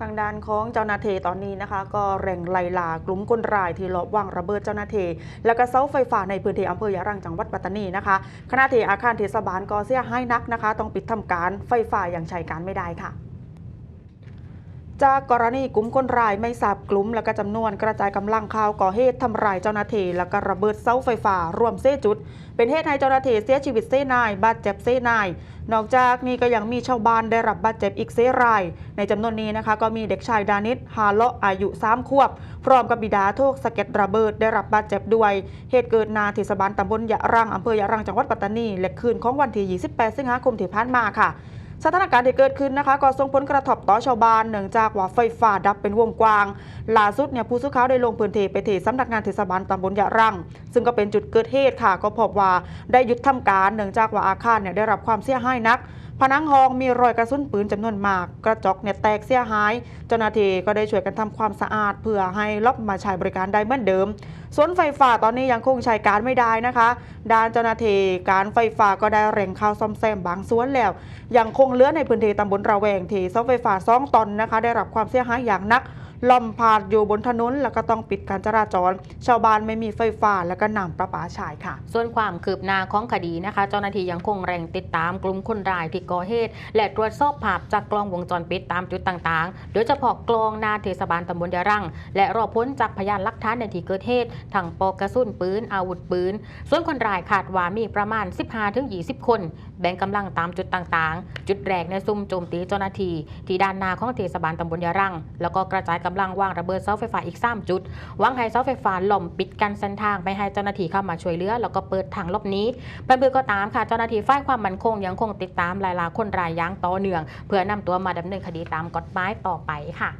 ทางด้านของเจ้าหน้าที่ตอนนี้นะคะ ก็เร่งไล่ล่ากลุ่มคนร้ายที่ลอบวางระเบิดเจ้าหน้าที่และก็เสาไฟฟ้าในพื้นที่อำเภอยะรังจังหวัดปัตตานีนะคะขณะที่อาคารเทศบาลก็เสียหายนักนะคะ ต้องปิดทำการไฟฟ้าอย่างใช้การไม่ได้ค่ะ จากกรณีกลุ่มคนร้ายไม่ทราบกลุ่มและก็จำนวนกระจายกำลังข่าวก่อเหตุทำร้ายเจ้าหน้าที่แล้วก็ระเบิดเสาไฟฟ้ารวมเส้จุด เป็นเหตุให้เจ้าหน้าที่เสียชีวิตเส้นายบาดเจ็บเส้นายนอกจากนี้ก็ยังมีชาวบ้านได้รับบาดเจ็บอีกเส้ราย ในจำนวนนี้นะคะ ก็มีเด็กชายดานิสฮาเลาะอายุ3ขวบ พร้อมกับบิดาโทกสะเก็ดระเบิดได้รับบาดเจ็บด้วยเหตุเกิดนาเทศบาลตำบลยะรังอำเภอยะรังจังหวัดปัตตานีและคืนของวันที่ 28 สิงหาคมที่ผ่านมาค่ะ สถานการณ์ที่เกิดขึ้นนะคะก็ส่งผลกระทบต่อชาวบ้านเนื่องจากว่าไฟฟ้าดับเป็นวงกว้างล่าสุดเนี่ยผู้สื่อข่าวได้ลงพื้นที่ไปที่สำนักงานเทศบาลตำบลยะรัง ซึ่งก็เป็นจุดเกิดเหตุค่ะ ก็พบว่าได้หยุดทำการเนื่องจากว่าอาคารเนี่ยได้รับความเสียหายนัก ผนังห้องมีรอยกระสุนปืนจำนวนมาก กระจกเนี่ยแตกเสียหาย เจ้าหน้าที่ก็ได้ช่วยกันทำความสะอาด เพื่อให้รอบมาใช้บริการได้เหมือนเดิมส่วนไฟฟ้าตอนนี้ยังคงใช้การไม่ได้นะคะ ด้านเจ้าหน้าที่การไฟฟ้าก็ได้เร่งเข้าซ่อมแซมบางส่วนแล้ว ยังคงเลือในพื้นที่ตำบลระแวงที่เสาไฟฟ้าซ่องตอนนะคะ ได้รับความเสียหายอย่างหนัก ลอมพาดอยู่บนถนนแล้วก็ต้องปิดการจราจร ชาวบ้านไม่มีไฟฟ้าแล้วก็น้ำประปาใช้ค่ะ ส่วนความคืบหน้าของคดีนะคะ เจ้าหน้าที่ยังคงเร่งติดตามกลุ่มคนร้ายที่ก่อเหตุ และตรวจสอบภาพจากกล้องวงจรปิดตามจุดต่างๆ โดยเฉพาะกล้องหนาเทศบาลตำบลยะรัง และรอพ้นจากพยานหลักฐานในที่เกิดเหตุทั้งปอกกระสุนปืนอาวุธปืน ส่วนคนร้ายคาดว่ามีประมาณ 15-20 คน แบ่งกำลังตามจุดต่างๆ จุดแรกในซุ่มโจมตีเจ้าหน้าที่ที่ด้านหน้าของเทศบาลตำบลยะรัง แล้วก็กระจายกำลังวางระเบิดเสาไฟฟ้าอีก 3 จุดหวังให้เสาไฟฟ้าล่มปิดกันเส้นทางไม่ให้เจ้าหน้าที่เข้ามาช่วยเหลือแล้วก็เปิดทางลบนี้เป็นเบือก็ตามค่ะเจ้าหน้าที่ฝ่ายความมั่นคงยังคงติดตามลายลาคนรายย่างต่อเนื่อง เพื่อนำตัวมาดำเนินคดีตามกฎหมายต่อไปค่ะ